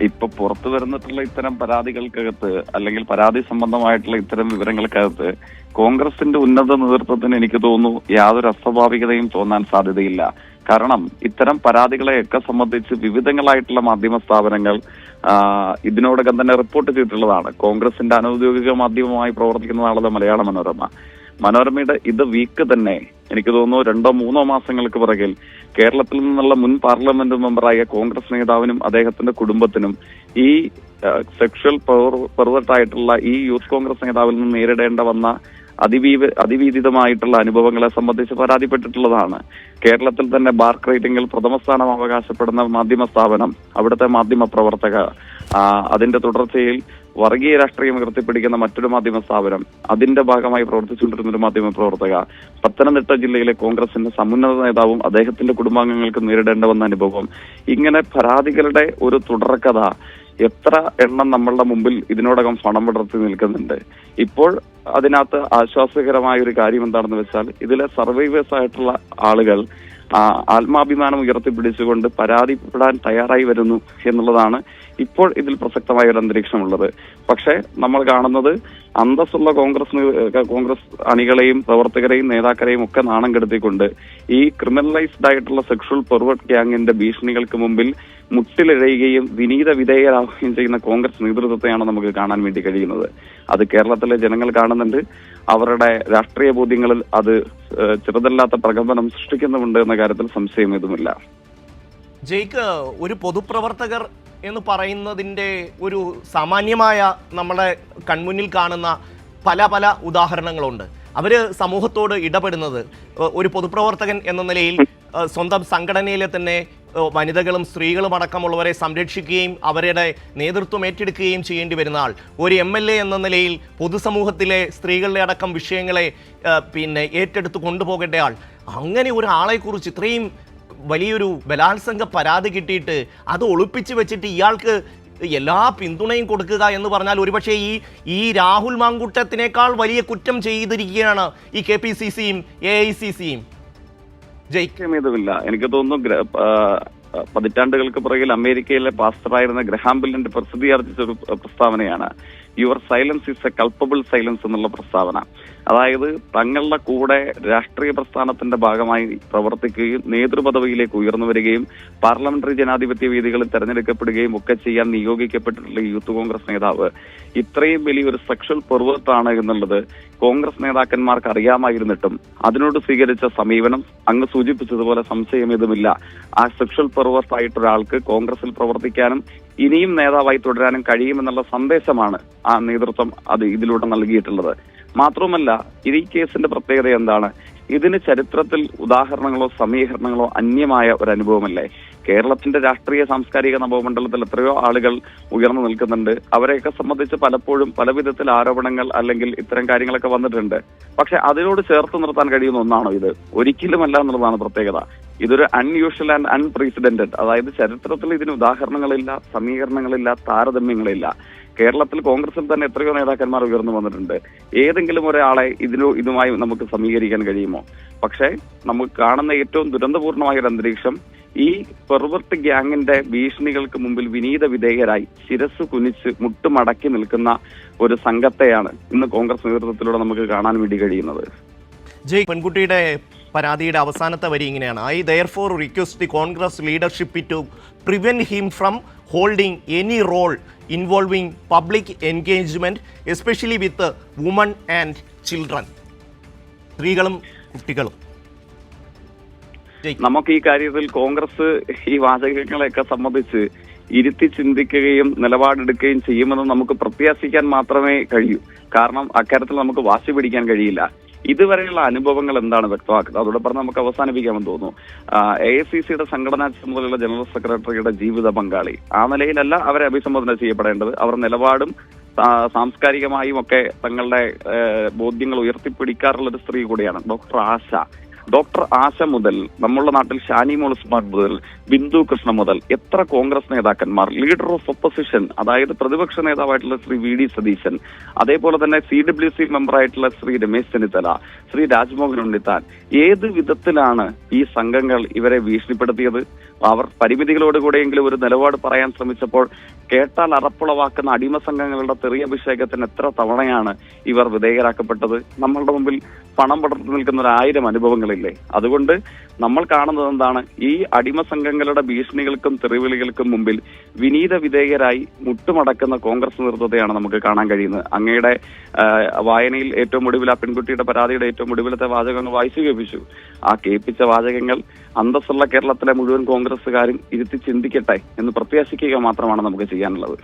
ഇപ്പൊ പുറത്തു വരുന്നിട്ടുള്ള ഇത്തരം പരാതികൾക്കകത്ത് അല്ലെങ്കിൽ പരാതി സംബന്ധമായിട്ടുള്ള ഇത്തരം വിവരങ്ങൾക്കകത്ത് കോൺഗ്രസിന്റെ ഉന്നത നേതൃത്വത്തിന് എനിക്ക് തോന്നുന്നു യാതൊരു അസ്വാഭാവികതയും തോന്നാൻ സാധ്യതയില്ല. കാരണം ഇത്തരം പരാതികളെയൊക്കെ സംബന്ധിച്ച് വിവിധങ്ങളായിട്ടുള്ള മാധ്യമ സ്ഥാപനങ്ങൾ ഇതിനോടകം തന്നെ റിപ്പോർട്ട് ചെയ്തിട്ടുള്ളതാണ്. കോൺഗ്രസിന്റെ അനൌദ്യോഗിക മാധ്യമമായി പ്രവർത്തിക്കുന്നതാണല്ലോ മലയാള മനോരമ. മനോരമയുടെ ഇത് വീക്ക് തന്നെ എനിക്ക് തോന്നുന്നു രണ്ടോ മൂന്നോ മാസങ്ങൾക്ക് പിറകിൽ കേരളത്തിൽ നിന്നുള്ള മുൻ പാർലമെന്റ് മെമ്പറായ കോൺഗ്രസ് നേതാവിനും അദ്ദേഹത്തിന്റെ കുടുംബത്തിനും ഈ സെക്ഷൽ പെർവേർട്ടായിട്ടുള്ള ഈ യൂത്ത് കോൺഗ്രസ് നേതാവിൽ നിന്ന് നേരിടേണ്ട വന്ന അതിവീവ അതിവീതിതമായിട്ടുള്ള അനുഭവങ്ങളെ സംബന്ധിച്ച് പരാതിപ്പെട്ടിട്ടുള്ളതാണ്. കേരളത്തിൽ തന്നെ ബാർ റേറ്റിംഗിൽ പ്രഥമ സ്ഥാനം അവകാശപ്പെടുന്ന മാധ്യമ സ്ഥാപനം അവിടുത്തെ മാധ്യമ പ്രവർത്തക അതിന്റെ തുടർച്ചയിൽ വർഗീയ രാഷ്ട്രീയം ഉയർത്തിപ്പിടിക്കുന്ന മറ്റൊരു മാധ്യമ സ്ഥാപനം അതിന്റെ ഭാഗമായി പ്രവർത്തിച്ചുകൊണ്ടിരുന്ന ഒരു മാധ്യമ പ്രവർത്തക പത്തനംതിട്ട ജില്ലയിലെ കോൺഗ്രസിന്റെ സമുന്നത നേതാവും അദ്ദേഹത്തിന്റെ കുടുംബാംഗങ്ങൾക്ക് നേരിടേണ്ട വന്ന അനുഭവം. ഇങ്ങനെ പരാതികളുടെ ഒരു തുടർക്കഥ എത്ര എണ്ണം നമ്മളുടെ മുമ്പിൽ ഇതിനോടകം പണം വിടർത്തി നിൽക്കുന്നുണ്ട്. ഇപ്പോൾ അതിനകത്ത് ആശ്വാസകരമായ ഒരു കാര്യം എന്താണെന്ന് വെച്ചാൽ ഇതിലെ സർവൈവേഴ്സ് ആയിട്ടുള്ള ആളുകൾ ആത്മാഭിമാനം ഉയർത്തിപ്പിടിച്ചുകൊണ്ട് പരാതിപ്പെടാൻ തയ്യാറായി വരുന്നു എന്നുള്ളതാണ് ഇപ്പോൾ ഇതിൽ പ്രസക്തമായ ഒരു അന്തരീക്ഷമുള്ളത്. പക്ഷേ നമ്മൾ കാണുന്നത് അന്തസ്സുള്ള കോൺഗ്രസ് കോൺഗ്രസ് അണികളെയും പ്രവർത്തകരെയും നേതാക്കരെയും ഒക്കെ നാണം കെടുത്തിക്കൊണ്ട് ഈ ക്രിമിനലൈസ്ഡ് ആയിട്ടുള്ള സെക്ഷൽ പെർവേർട്ട് ഗ്യാങ്ങിന്റെ ഭീഷണികൾക്ക് മുമ്പിൽ മുട്ടിലിഴയുകയും വിനീത വിധേയരാകുകയും ചെയ്യുന്ന കോൺഗ്രസ് നേതൃത്വത്തെയാണ് നമുക്ക് കാണാൻ വേണ്ടി കഴിയുന്നത്. അത് കേരളത്തിലെ ജനങ്ങൾ കാണുന്നുണ്ട്. അവരുടെ രാഷ്ട്രീയ ബോധ്യങ്ങളിൽ അത് ചെറുതല്ലാത്ത പ്രകമ്പനം സൃഷ്ടിക്കുന്നുമുണ്ട് എന്ന കാര്യത്തിൽ സംശയം ഇതുമില്ല ജയ്ക്ക് ഒരു പൊതുപ്രവർത്തകർ എന്ന് പറയുന്നതിന്റെ ഒരു സാമാന്യമായ നമ്മുടെ കൺമുന്നിൽ കാണുന്ന പല പല ഉദാഹരണങ്ങളുണ്ട്. അവർ സമൂഹത്തോട് ഇടപെടുന്നത് ഒരു പൊതുപ്രവർത്തകൻ എന്ന നിലയിൽ സ്വന്തം സംഘടനയിലെ തന്നെ വനിതകളും സ്ത്രീകളും അടക്കമുള്ളവരെ സംരക്ഷിക്കുകയും അവരുടെ നേതൃത്വം ഏറ്റെടുക്കുകയും ചെയ്യേണ്ടി വരുന്ന ആൾ. ഒരു എം എൽ എ എന്ന നിലയിൽ പൊതുസമൂഹത്തിലെ സ്ത്രീകളുടെ അടക്കം വിഷയങ്ങളെ പിന്നെ ഏറ്റെടുത്ത് കൊണ്ടുപോകേണ്ട ആൾ. അങ്ങനെ ഒരാളെക്കുറിച്ച് ഇത്രയും വലിയൊരു ബലാത്സംഗ പരാതി കിട്ടിയിട്ട് അത് ഒളിപ്പിച്ച് വെച്ചിട്ട് ഇയാൾക്ക് എല്ലാ പിന്തുണയും കൊടുക്കുക എന്ന് പറഞ്ഞാൽ ഒരുപക്ഷെ ഈ ഈ രാഹുൽ മാങ്കുട്ടത്തിനേക്കാൾ വലിയ കുറ്റം ചെയ്തിരിക്കുകയാണ് ഈ കെ പി സി സിയും എ ഐ സി സിയും. ജയ് ഇതുമില്ല എനിക്ക് തോന്നുന്നു പതിറ്റാണ്ടുകൾക്ക് പുറകിൽ അമേരിക്കയിലെ പാസ്റ്ററായിരുന്ന ഗ്രഹാം ബില്ലിന്റെ പ്രസിദ്ധീകരിച്ച ഒരു പ്രസ്താവനയാണ്. Your silence is a culpable silence എന്നുള്ള പ്രസ്താവന. അതായത് തങ്ങളുടെ കൂടെ രാഷ്ട്രീയ പ്രസ്ഥാനത്തിന്റെ ഭാഗമായി പ്രവർത്തിക്കുകയും നേതൃപദവിയിലേക്ക് ഉയർന്നു വരികയും പാർലമെന്ററി ജനാധിപത്യ വേദികളിൽ തെരഞ്ഞെടുക്കപ്പെടുകയും ഒക്കെ ചെയ്യാൻ നിയോഗിക്കപ്പെട്ടിട്ടുള്ള യൂത്ത് കോൺഗ്രസ് നേതാവ് ഇത്രയും വലിയൊരു സെക്ഷൽ പെർവേർട്ടാണ് എന്നുള്ളത് കോൺഗ്രസ് നേതാക്കന്മാർക്ക് അറിയാമായിരുന്നിട്ടും അതിനോട് സ്വീകരിച്ച സമീപനം അങ്ങ് സൂചിപ്പിച്ചതുപോലെ സംശയം ഇതുമില്ല. ആ സെക്ഷൽ പെർവേർട്ട് ഒരാൾക്ക് കോൺഗ്രസിൽ പ്രവർത്തിക്കാനും ഇനിയും നേതാവായി തുടരാനും കഴിയുമെന്നുള്ള സന്ദേശമാണ് ആ നേതൃത്വം അത് ഇതിലൂടെ നൽകിയിട്ടുള്ളത്. മാത്രവുമല്ല ഈ കേസിന്റെ പ്രത്യേകത എന്താണ്? ഇതിന് ചരിത്രത്തിൽ ഉദാഹരണങ്ങളോ സമീകരണങ്ങളോ അന്യമായ ഒരു അനുഭവമല്ലേ കേരളത്തിന്റെ രാഷ്ട്രീയ സാംസ്കാരിക നവമണ്ഡലത്തിൽ എത്രയോ ആളുകൾ ഉയർന്നു നിൽക്കുന്നുണ്ട്. അവരെയൊക്കെ സംബന്ധിച്ച് പലപ്പോഴും പല വിധത്തിൽ ആരോപണങ്ങൾ അല്ലെങ്കിൽ ഇത്തരം കാര്യങ്ങളൊക്കെ വന്നിട്ടുണ്ട്. പക്ഷെ അതിനോട് ചേർത്ത് നിർത്താൻ കഴിയുന്ന ഒന്നാണോ ഇത്? ഒരിക്കലുമല്ല എന്നുള്ളതാണ് പ്രത്യേകത. ഇതൊരു അൺയൂഷ്വൽ ആൻഡ് അൺപ്രസിഡന്റഡ് അതായത് ചരിത്രത്തിൽ ഇതിന് ഉദാഹരണങ്ങളില്ല സമീകരണങ്ങളില്ല താരതമ്യങ്ങളില്ല. കേരളത്തിൽ കോൺഗ്രസിൽ തന്നെ എത്രയോ നേതാക്കന്മാർ ഉയർന്നു വന്നിട്ടുണ്ട്. ഏതെങ്കിലും ഒരാളെ ഇതിനോ ഇതുമായി നമുക്ക് സമീകരിക്കാൻ കഴിയുമോ? പക്ഷേ നമുക്ക് കാണുന്ന ഏറ്റവും ദുരന്തപൂർണമായ ഒരു അന്തരീക്ഷം ഈ പെർവർട്ട് ഗ്യാങ്ങിന്റെ ഭീഷണികൾക്ക് മുമ്പിൽ വിനീത വിധേയരായി ശിരസ് കുനിച്ച് മുട്ടുമടക്കി നിൽക്കുന്ന ഒരു സംഘത്തെയാണ് ഇന്ന് കോൺഗ്രസ് നേതൃത്വത്തിലൂടെ നമുക്ക് കാണാൻ വേണ്ടി കഴിയുന്നത്. ജയ് പെൺകുട്ടിയുടെ പരാതിയുടെ അവസാനത്തെ വരി ഇങ്ങനെയാണ്. I therefore request the Congress leadership to prevent him from holding any role involving public engagement especially with women and children സ്ത്രീകളും കുട്ടികളും. നമുക്ക് ഈ കാര്യത്തിൽ കോൺഗ്രസ് ഈ വാചകങ്ങളെയൊക്കെ സംബന്ധിച്ച് ഇരുത്തി ചിന്തിക്കുകയും നിലപാടെടുക്കുകയും ചെയ്യുമെന്ന് നമുക്ക് പ്രത്യാശിക്കാൻ മാത്രമേ കഴിയൂ. കാരണം അക്കാര്യത്തിൽ നമുക്ക് വാശി പിടിക്കാൻ കഴിയില്ല. ഇതുവരെയുള്ള അനുഭവങ്ങൾ എന്താണ് വ്യക്തമാക്കുന്നത്? അതോടൊപ്പം നമുക്ക് അവസാനിപ്പിക്കാമെന്ന് തോന്നുന്നു. എ സി സിയുടെ സംഘടനാ ചുമതലയുള്ള ജനറൽ സെക്രട്ടറിയുടെ ജീവിത പങ്കാളി. ആ നിലയിലല്ല അവരെ അഭിസംബോധന ചെയ്യപ്പെടേണ്ടത്. അവർ നിലപാടും സാംസ്കാരികമായും ഒക്കെ തങ്ങളുടെ ബോധ്യങ്ങൾ ഉയർത്തിപ്പിടിക്കാറുള്ള ഒരു സ്ത്രീ കൂടിയാണ്. ഡോക്ടർ ആശ. ഡോക്ടർ ആശ മുതൽ നമ്മളുടെ നാട്ടിൽ ഷാനി ഉസ്മാൻ മുതൽ ബിന്ദു കൃഷ്ണ മുതൽ എത്ര കോൺഗ്രസ് നേതാക്കന്മാർ ലീഡർ ഓഫ് ഒപ്പോസിഷൻ അതായത് പ്രതിപക്ഷ നേതാവായിട്ടുള്ള ശ്രീ വി ഡി സതീശൻ അതേപോലെ തന്നെ സി ഡബ്ല്യു സി മെമ്പറായിട്ടുള്ള ശ്രീ രമേശ് ചെന്നിത്തല ശ്രീ രാജ്മോഹൻ ഉണ്ണിത്താൻ ഏത് വിധത്തിലാണ് ഈ സംഘങ്ങൾ ഇവരെ ഭീഷണിപ്പെടുത്തിയത്? അവർ പരിമിതികളോടുകൂടെയെങ്കിലും ഒരു നിലപാട് പറയാൻ ശ്രമിച്ചപ്പോൾ കേട്ടാൽ അറപ്പുളവാക്കുന്ന അടിമ സംഘങ്ങളുടെ തെറിയഭിഷേകത്തിന് എത്ര തവണയാണ് ഇവർ വിധേയരാക്കപ്പെട്ടത്? നമ്മളുടെ മുമ്പിൽ പണം പടർന്നു നിൽക്കുന്ന ഒരു ആയിരം അനുഭവങ്ങളില്ലേ? അതുകൊണ്ട് നമ്മൾ കാണുന്നത് എന്താണ്? ഈ അടിമ സംഘങ്ങളുടെ ഭീഷണികൾക്കും തെറിവിളികൾക്കും മുമ്പിൽ വിനീത വിധേയരായി മുട്ടുമടക്കുന്ന കോൺഗ്രസ് നേതൃത്വത്തെയാണ് നമുക്ക് കാണാൻ കഴിയുന്നത്. അങ്ങയുടെ വായനയിൽ ഏറ്റവും ഒടുവിൽ ആ പെൺകുട്ടിയുടെ പരാതിയുടെ ഏറ്റവും ഒടുവിലത്തെ വാചകങ്ങൾ വായിച്ചു കേൾപ്പിച്ചു. ആ കേൾപ്പിച്ച വാചകങ്ങൾ അന്തസ്സുള്ള കേരളത്തിലെ മുഴുവൻ കോൺഗ്രസ്സുകാരും ഇരുത്തി ചിന്തിക്കട്ടെ എന്ന് പ്രത്യാശിക്കുക മാത്രമാണ് നമുക്ക് ചെയ്യാനുള്ളത്.